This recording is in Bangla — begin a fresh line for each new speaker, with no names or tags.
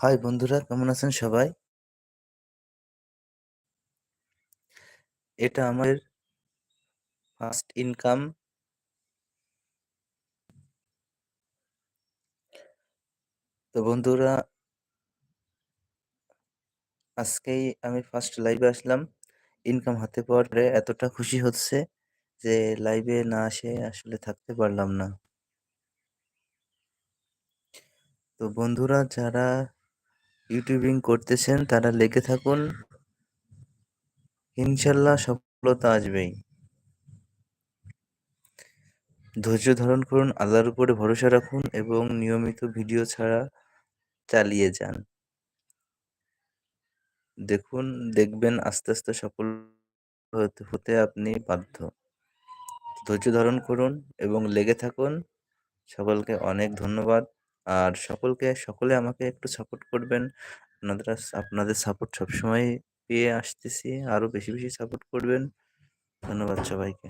হাই বন্ধুরা, কেমন আছেন সবাই? এটা আমার ফার্স্ট ইনকাম তো বন্ধুরা, আজকেই আমি ফার্স্ট লাইভে আসলাম। ইনকাম হাতে পাওয়ার পরে এতটা খুশি হচ্ছে যে লাইভে না আসে আসলে থাকতে পারলাম না। তো বন্ধুরা, যারা ইউটিউবিং করতেছেন, তারা লেগে থাকুন। ইনশাল্লাহ সফলতা আসবেই। ধৈর্য ধারণ করুন, আল্লাহর উপরে ভরসা রাখুন এবং নিয়মিত ভিডিও ছাড়া চালিয়ে যান। দেখুন, দেখবেন আস্তে আস্তে সফল হতে আপনি বাধ্য। ধৈর্য ধারণ করুন এবং লেগে থাকুন। সকলকে অনেক ধন্যবাদ। আর সকলকে, সকলে আমাকে একটু সাপোর্ট করবেন। আপনাদের আপনাদের সাপোর্ট সবসময় পেয়ে আসতেছি। আরও বেশি বেশি সাপোর্ট করবেন। ধন্যবাদ সবাইকে।